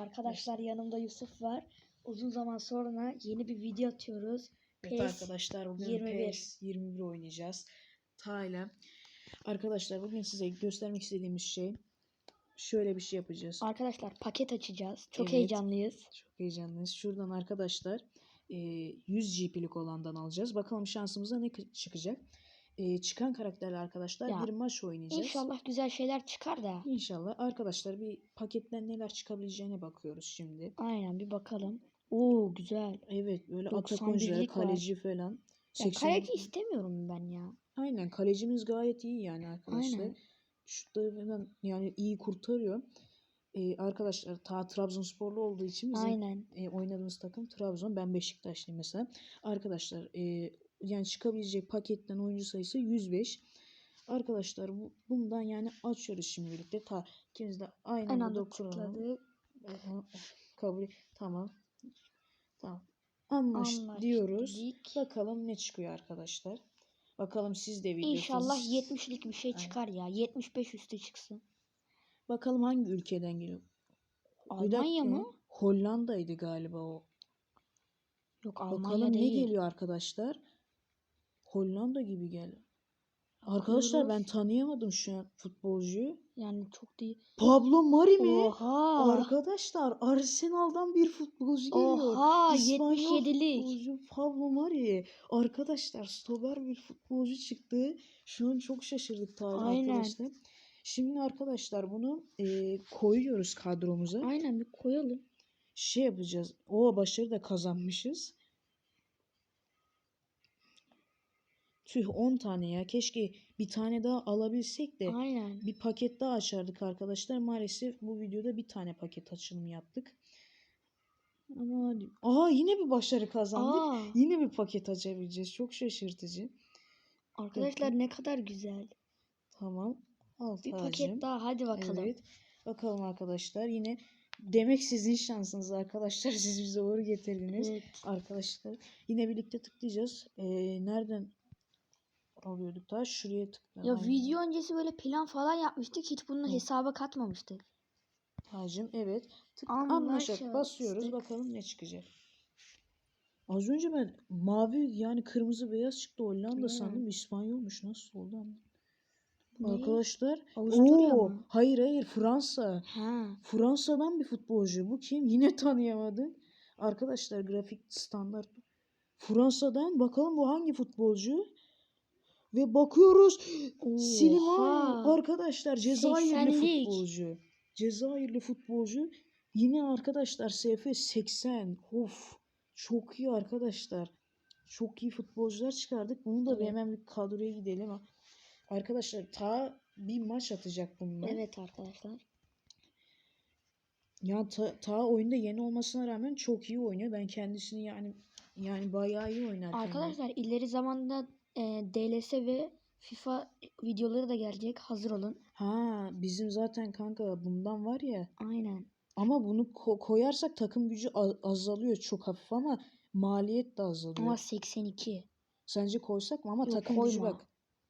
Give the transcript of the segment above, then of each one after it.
Arkadaşlar yanımda Yusuf var. Uzun zaman sonra yeni bir video atıyoruz. Evet PES arkadaşlar bugün 21. PES 21 oynayacağız. Ta ile. Arkadaşlar bugün size göstermek istediğimiz şey şöyle bir şey yapacağız. Arkadaşlar paket açacağız. Çok Evet. heyecanlıyız. Çok heyecanlıyız. Şuradan arkadaşlar e, 100 GP'lik olandan alacağız. Bakalım şansımıza ne çıkacak. E, çıkan karakterle arkadaşlar Ya, bir maç oynayacağız. İnşallah güzel şeyler çıkar da. İnşallah. Arkadaşlar bir paketten neler çıkabileceğine bakıyoruz şimdi. Aynen bir bakalım. Oo güzel. Evet böyle 91'lik atak oyuncuları, var. kaleci falan. Ya 80 kaleci istemiyorum ben ya. Aynen kalecimiz gayet iyi yani arkadaşlar. Aynen. Şutları falan yani iyi kurtarıyor. Ee, arkadaşlar ta Trabzonsporlu olduğu için bizim Aynen. e, oynadığımız takım Trabzon. Ben Beşiktaşlıyım mesela. Arkadaşlar e, yani çıkabilecek paketten oyuncu sayısı 105. Arkadaşlar bu, bundan yani açıyoruz şimdi birlikte. Ta ikimiz de aynı En anda Kabul. Tamam. Tamam. Anlaş Anlaştık diyoruz. Bakalım ne çıkıyor arkadaşlar. Bakalım siz de video İnşallah atınız. 70'lik bir şey Aynen. çıkar ya. 75 üstü çıksın. Bakalım hangi ülkeden geliyor. Almanya mı? Hollanda'ydı galiba o. Yok Almanya Bakalım değil. ne geliyor arkadaşlar. Hollanda gibi gel. Arkadaşlar ben tanıyamadım şu an futbolcuyu. Yani çok değil. Pablo Mari mi? Oha. Arkadaşlar Arsenal'dan bir futbolcu geliyor. Oha İspanyol 77'lik. futbolcu Pablo Mari. Arkadaşlar stoper bir futbolcu çıktı. Şu an çok şaşırdık tabii Aynen. arkadaşlar. Şimdi arkadaşlar bunu e, koyuyoruz kadromuza. Aynen bir koyalım. Şey yapacağız. O başarı da kazanmışız. Tüh 10 tane ya. Keşke bir tane daha alabilsek de Aynen. bir paket daha açardık arkadaşlar. Maalesef bu videoda bir tane paket açılımı yaptık. Ama. Aa yine bir başarı kazandık. Aa, Yine bir paket açabileceğiz. Çok şaşırtıcı. arkadaşlar ne kadar güzel. Tamam. Al Bir tacım. paket daha hadi bakalım. Evet. Bakalım arkadaşlar. Yine demek sizin şansınız arkadaşlar. Siz bize uğur getirdiniz. Evet. Arkadaşlar yine birlikte tıklayacağız. Ee, nereden alıyorduk daha? Şuraya tıkla. Ya video öncesi böyle plan falan yapmıştık. Hiç bunu Hı. hesaba katmamıştık. Tacım evet. Tık, anlaşık basıyoruz. Bakalım ne çıkacak. Az önce ben mavi yani kırmızı beyaz çıktı Hollanda Hı. sandım. İspanyolmuş. Nasıl oldu ama. Ne? Arkadaşlar. Avusturya Oo, mı? hayır hayır Fransa. Ha. Fransa'dan bir futbolcu. Bu kim? Yine tanıyamadım. Arkadaşlar grafik standart. Fransa'dan bakalım bu hangi futbolcu? Ve bakıyoruz. Silimani Oha. arkadaşlar Cezayirli 80'lik. futbolcu. Cezayirli futbolcu. Yine arkadaşlar SF 80. Of. Çok iyi arkadaşlar. Çok iyi futbolcular çıkardık. Bunu da Evet. hemen bir kadroya gidelim. Arkadaşlar ta bir maç atacak bunlar. Evet arkadaşlar. Ya ta, ta oyunda yeni olmasına rağmen çok iyi oynuyor. Ben kendisini yani yani bayağı iyi oynar. kendisi. Arkadaşlar ileri zamanda e, DLS ve FIFA videoları da gelecek. Hazır olun. Ha bizim zaten kanka bundan var ya. Aynen. Ama bunu ko- koyarsak takım gücü azalıyor çok hafif ama maliyet de azalıyor. Ama 82. Sence koysak mı? Ama Yok, takım gücü koyma. bak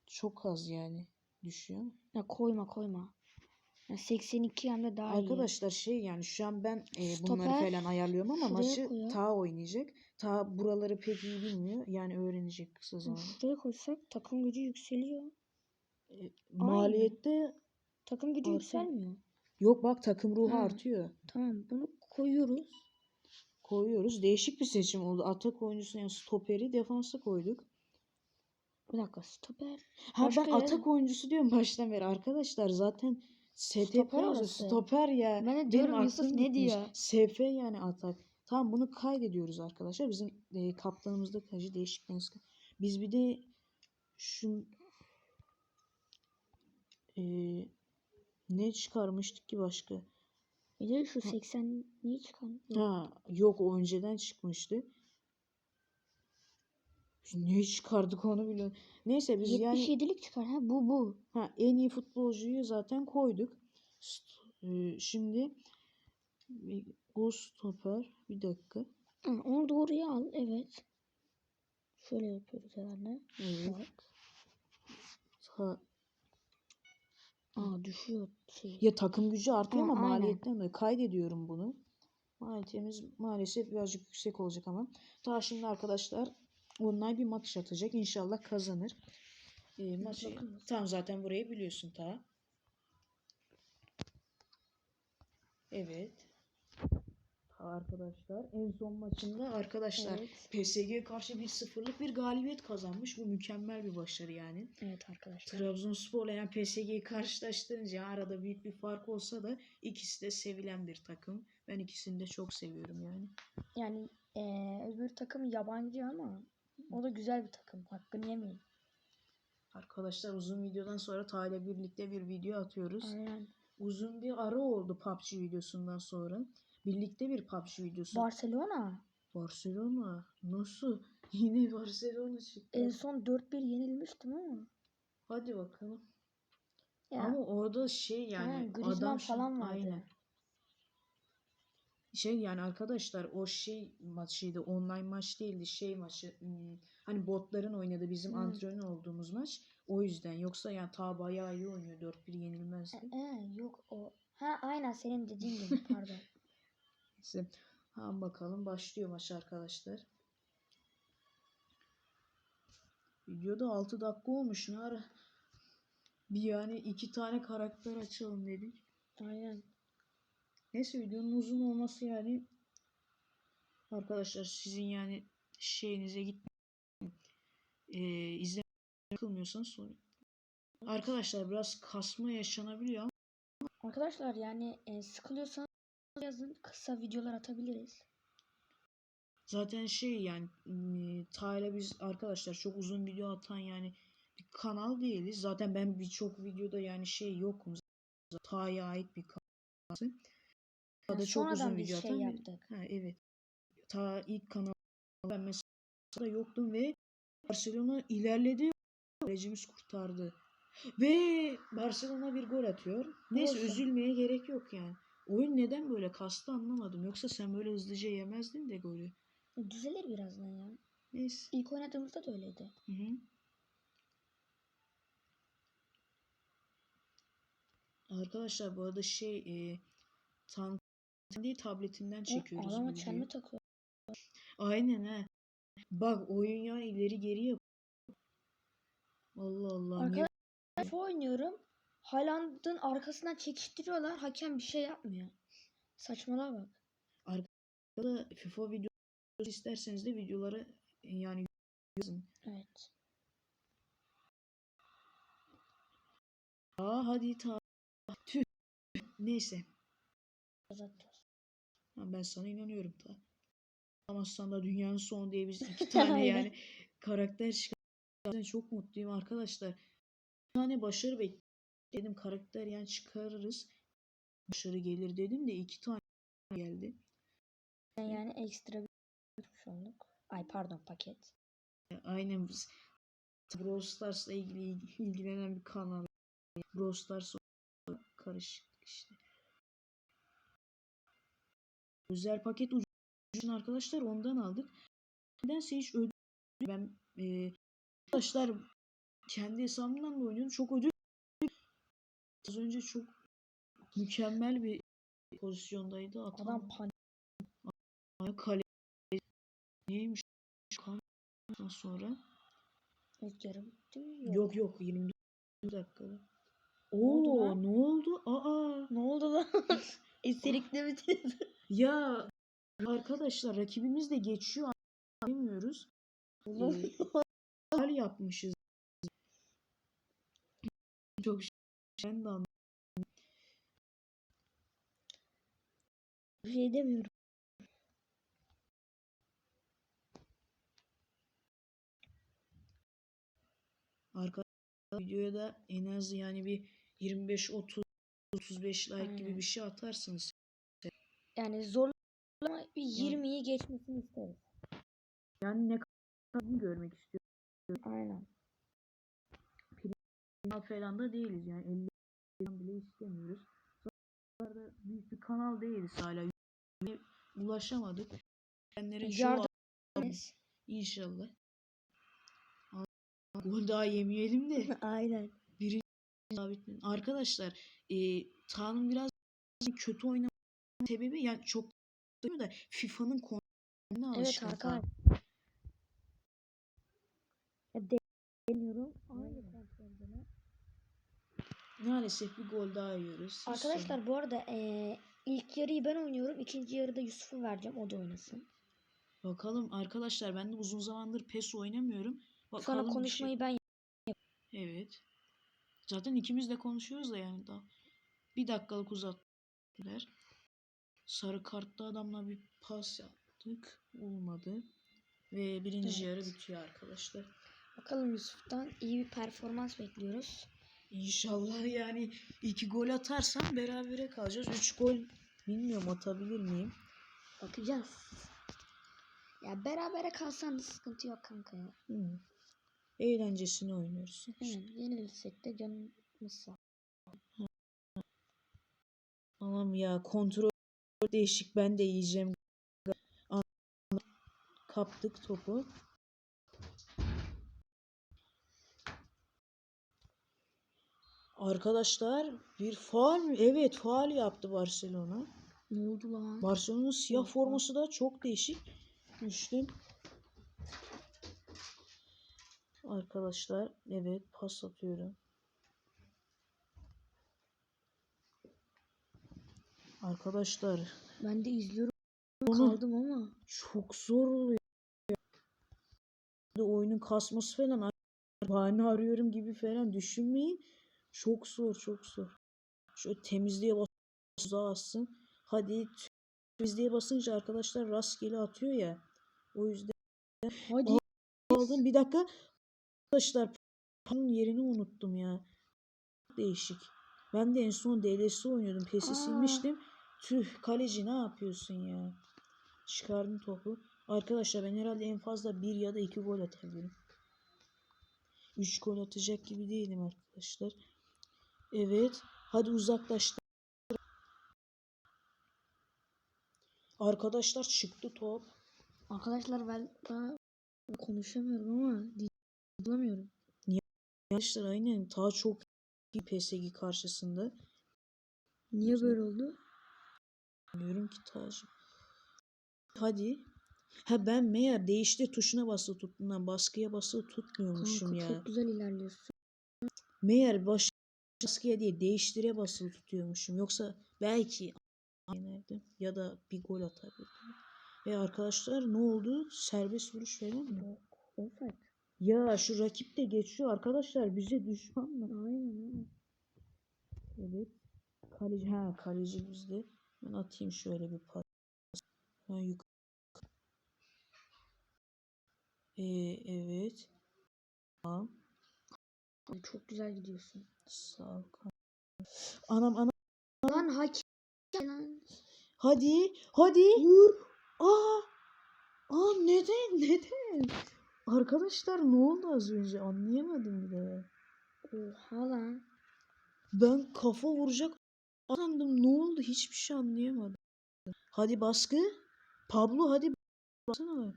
çok az yani düşüyor. Ya koyma koyma. Ya 82 hem de daha iyi. Arkadaşlar şey yani şu an ben e, bunları Stoper falan ayarlıyorum ama maçı koyalım. ta oynayacak. Ta buraları pek iyi bilmiyor. Yani öğrenecek kısa zamanda. Şuraya koysak takım gücü yükseliyor. E, maliyette Takım gücü Artı. yükselmiyor. yok bak takım ruhu Ha. artıyor. Tamam bunu koyuyoruz. Koyuyoruz. Değişik bir seçim oldu. Atak oyuncusu yani stoperi defansa koyduk. Bir dakika stoper. Ha Başka ben yer- atak oyuncusu diyorum baştan beri. Arkadaşlar zaten STP Stoper. Stoper ya. Ben de Benim diyorum Yusuf ne diyor? SF yani atak. Tamam bunu kaydediyoruz arkadaşlar. Bizim e, kaptanımızda kaleci değişikliğiniz. Biz bir de şu e, ne çıkarmıştık ki başka? Bir de şu 80 niye çıkan? Ha yok o önceden çıkmıştı. Ne çıkardık onu bile. Neyse biz yani 77'lik çıkar ha bu bu. ha en iyi futbolcuyu zaten koyduk. E, şimdi gol stoper bir dakika. Ha, onu doğruya al evet. Şöyle yapıyoruz herhalde. Evet. Ta- Aa düşüyor şey. ya takım gücü artıyor Ha, ama aynen. maliyetten dolayı kaydediyorum bunu. Maliyetimiz maalesef birazcık yüksek olacak ama. Daha şimdi arkadaşlar online bir maç atacak. İnşallah kazanır. Ee, maçı tam zaten burayı biliyorsun ta. Evet. Arkadaşlar en son maçında arkadaşlar Evet. PSG karşı 1-0'lık bir galibiyet kazanmış. Bu mükemmel bir başarı yani. Evet arkadaşlar. Trabzonspor'la yani PSG'yi karşılaştırınca arada büyük bir fark olsa da ikisi de sevilen bir takım. Ben ikisini de çok seviyorum yani. Yani eee öbür takım yabancı ama o da güzel bir takım. Hakkını yemeyin. Arkadaşlar uzun videodan sonra Ta ile birlikte bir video atıyoruz. Aynen. Uzun bir ara oldu PUBG videosundan sonra. Birlikte bir PUBG videosu. Barcelona Barcelona. Nasıl? Yine Barcelona çıktı. en son 4-1 yenilmiştim ama. Hadi bakalım. Ya, Ama orada şey yani Griezmann adam şu- falan vardı. Aynen. Şey yani arkadaşlar o şey maçıydı online maç değildi şey maçı hmm, hani botların oynadığı bizim Hmm. antrenör olduğumuz maç o yüzden yoksa yani ta bayağı iyi oynuyor 4-1 yenilmezdi. Ee, yok o. Ha aynen senin dediğin gibi pardon. Neyse ha bakalım başlıyor maç arkadaşlar. Videoda 6 dakika olmuş ne ara bir yani iki tane karakter açalım dedik. Aynen. Neyse videonun uzun olması yani arkadaşlar sizin yani şeyinize git e, izleme kılmıyorsanız sorun. Arkadaşlar biraz kasma yaşanabiliyor ama Arkadaşlar yani e, sıkılıyorsanız yazın kısa videolar atabiliriz. zaten şey yani Tayla biz arkadaşlar çok uzun video atan yani bir kanal değiliz. Zaten ben birçok videoda yani şey yokum. Tay'a ait bir kanal. Yani da çok uzun video şey atan bir- yaptık. Ha, evet. Ta ilk kanal ben mesela yoktum ve Barcelona ilerledi. Kalecimiz kurtardı. Ve Barcelona bir gol atıyor. Neyse Olsun. üzülmeye gerek yok yani. Oyun neden böyle kastı anlamadım. Yoksa sen böyle hızlıca yemezdin de golü. Düzelir birazdan ya. Neyse. İlk oynadığımızda da öyleydi. Hı hı. Arkadaşlar bu arada şey e, tank değil tabletinden çekiyoruz bu adama çelme takıyor. Aynen ha. Bak oyun ya ileri geri yap. Allah Allah. Arkadaşlar FIFA oynuyorum. Haaland'ın arkasından çekiştiriyorlar. Hakem bir şey yapmıyor. Saçmalığa bak. Arkada FIFA videosu isterseniz de videoları e, yani yazın. Evet. Aa hadi ta. Tüh. Neyse. Ha, ben sana inanıyorum ta. Amazsan da dünyanın sonu diye biz iki tane yani karakter çıkardık. Çok mutluyum arkadaşlar. Bir tane başarı bekledim. Dedim karakter yani çıkarırız. Başarı gelir dedim de iki tane geldi. Yani ekstra bir olduk. Ay pardon paket. Aynen biz Brawl Stars'la ilgili ilgilenen bir kanal. Brawl Stars karışık işte. Özel paket ucuz arkadaşlar ondan aldık. Nedense hiç ödül ben e, arkadaşlar kendi hesabımdan da oynuyorum. Çok ödül az önce çok mükemmel bir pozisyondaydı. Atan Adam pan Ay, kale neymiş Ondan sonra ilk yarı bitti mi? Yok yok 24 dakikada. oldu Oo lan? ne oldu? Aa Ne oldu lan? Eserikle bitirdi. ya arkadaşlar rakibimiz de geçiyor anlamıyoruz. Ee, hal yapmışız. Çok şey- ben de anlamadım. Bir şey demiyorum. Arkadaşlar videoya da en az yani bir 25 30 35 like gibi Aynen. bir şey atarsınız. Yani zorlama bir 20'yi geçmesini isteriz. Yani ne kadar görmek istiyorum. Aynen. kanal falan da değiliz yani 50 falan bile istemiyoruz. Zaten büyük bir kanal değiliz hala. Ulaşamadık. Benlerin Yardım ediniz. inşallah. Gol daha yemeyelim de. Aynen. daha bitmedi. Arkadaşlar e, Tanrım biraz kötü oynaması sebebi yani çok da FIFA'nın kontrolüne Evet alışkın. arkadaşlar. Ya deniyorum. Kontrolde. Maalesef bir gol daha yiyoruz. Arkadaşlar bu arada eee, ilk yarıyı ben oynuyorum. ikinci yarıda Yusuf'u vereceğim. O da oynasın. Bakalım arkadaşlar ben de uzun zamandır PES oynamıyorum. Bakalım Sonra şey- konuşmayı ben Evet. Zaten ikimiz de konuşuyoruz da yani daha. Bir dakikalık uzattılar. Sarı kartlı adamla bir pas yaptık. Olmadı. Ve birinci yarı Evet. bitiyor arkadaşlar. Bakalım Yusuf'tan iyi bir performans bekliyoruz. İnşallah yani iki gol atarsam berabere kalacağız. Üç gol bilmiyorum atabilir miyim? Bakacağız. Ya berabere kalsan da sıkıntı yok kanka ya. Hı. Eğlencesini oynuyoruz. Aynen. Yenilirsek de canımız sağ. Tamam ya kontrol değişik ben de yiyeceğim. Kaptık topu. Arkadaşlar bir faal? Evet faal yaptı Barcelona. Ne oldu lan? Barcelona'nın siyah forması da çok değişik. Düştüm. Arkadaşlar evet pas atıyorum. Arkadaşlar Ben de izliyorum. Kaldım ama. çok zor oluyor. Oyunun kasması falan bahane arıyorum gibi falan düşünmeyin. Çok zor çok zor. Şöyle temizliğe bas uzağa assın. Hadi temizliğe basınca arkadaşlar rastgele atıyor ya. O yüzden Hadi. aldım. Bir dakika. Arkadaşlar panın yerini unuttum ya. Değişik. Ben de en son DLS oynuyordum. PES'i silmiştim. Tüh kaleci ne yapıyorsun ya? Çıkardım topu. Arkadaşlar ben herhalde en fazla bir ya da iki gol atabilirim. Üç gol atacak gibi değilim arkadaşlar. Evet. Hadi uzaklaştı. Arkadaşlar çıktı top. Arkadaşlar ben daha konuşamıyorum ama dil bulamıyorum. Arkadaşlar aynen ta çok iyi PSG karşısında. Niye böyle oldu? Bilmiyorum ki Tacım. Hadi. Ha ben meğer değiştir tuşuna basılı tuttuğumdan baskıya basılı tutmuyormuşum Kanka ya. çok güzel ilerliyorsun. Meğer baş baskıya değil değiştire basılı tutuyormuşum. Yoksa belki yenerdim ya da bir gol atabilirdim. Ve arkadaşlar ne oldu? Serbest vuruş falan mı? Offside. Ya şu rakip de geçiyor arkadaşlar bize düşman mı? Aynen. Evet. Kaleci ha kaleci bizde. Ben atayım şöyle bir pas. Ben yukarı. Ee, evet. Tamam. Ay, Çok güzel gidiyorsun. Sağ ol. Anam anam. Lan hakem. Lan. Hadi. Hadi. Vur. Aa. Aa neden? Neden? Arkadaşlar ne oldu az önce? Anlayamadım bile. Oha lan. Ben kafa vuracak sandım. Ne oldu? Hiçbir şey anlayamadım. Hadi baskı. Pablo hadi baksana.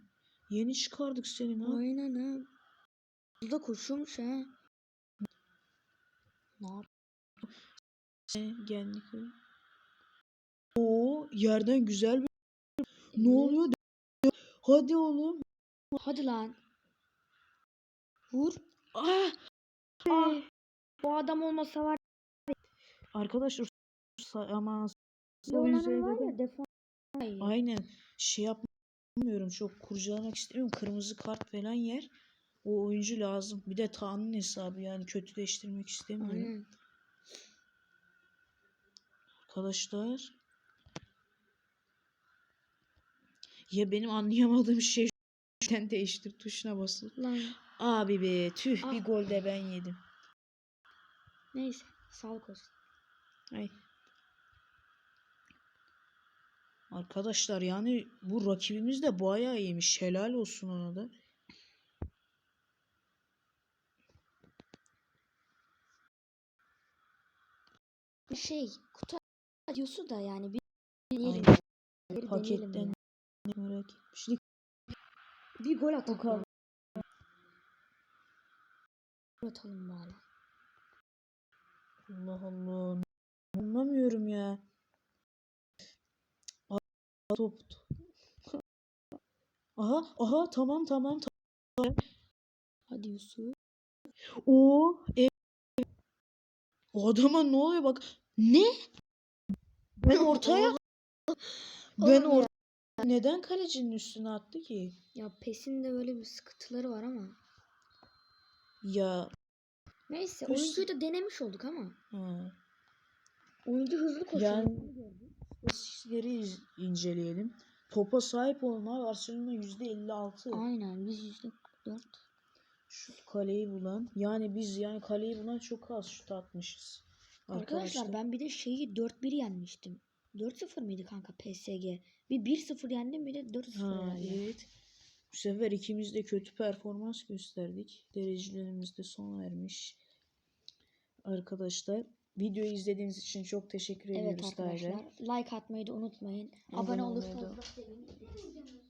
Yeni çıkardık senin ha. Aynen ha. Burada koşuyormuş ha. Ne Geldik. Oo yerden güzel bir ne oluyor? Hadi oğlum. Hadi lan. Vur. Ah! Ah. Bu adam olmasa var. Arkadaşlar ama yüzeyde var ya defans. Ay. Aynen. Şey yapmıyorum. Çok kurcalamak istemiyorum. Kırmızı kart falan yer. O oyuncu lazım. Bir de Tanrı'nın hesabı yani kötüleştirmek istemiyorum. Aynen. Arkadaşlar. Ya benim anlayamadığım şey sen değiştir tuşuna basıp. Lan. Abi be tüh bir Ah. gol de ben yedim. Neyse. Sağlık olsun. Ay. Arkadaşlar yani bu rakibimiz de bayağı iyiymiş. Helal olsun ona da. Şey. Kutu diyorsu da yani bir deneyelim. ya. Bir deneyelim Paketten ya. ne merak etmiştik. Bir gol atalım. Gol atalım bari. Allah Allah. Anlamıyorum ya. top. Aha aha tamam tamam. tamam. Hadi Yusuf. O e, o adama ne oluyor bak. Ne? Ben ortaya ben Oğlum or neden kalecinin üstüne attı ki? Ya PES'in de böyle bir sıkıntıları var ama. Ya Neyse Pes- oyuncuyu da denemiş olduk ama. ha. Oyuncu hızlı koşuyor. Yani istatistikleri iz- inceleyelim. Topa sahip olma Barcelona %56. Aynen biz yüzde 44. Şut kaleyi bulan. Yani biz yani kaleyi bulan çok az şut atmışız. Arkadaşlar ben bir de şeyi 4-1 yenmiştim. 4-0 mıydı kanka PSG? Bir 1-0 yendim bir de 4-0 Ha, herhalde. evet. Bu sefer ikimiz de kötü performans gösterdik. Derecelerimiz de son vermiş. Arkadaşlar videoyu izlediğiniz için çok teşekkür Evet ediyoruz arkadaşlar. Tayga. Like atmayı da unutmayın. Abone Abone olursanız da- sevinirim.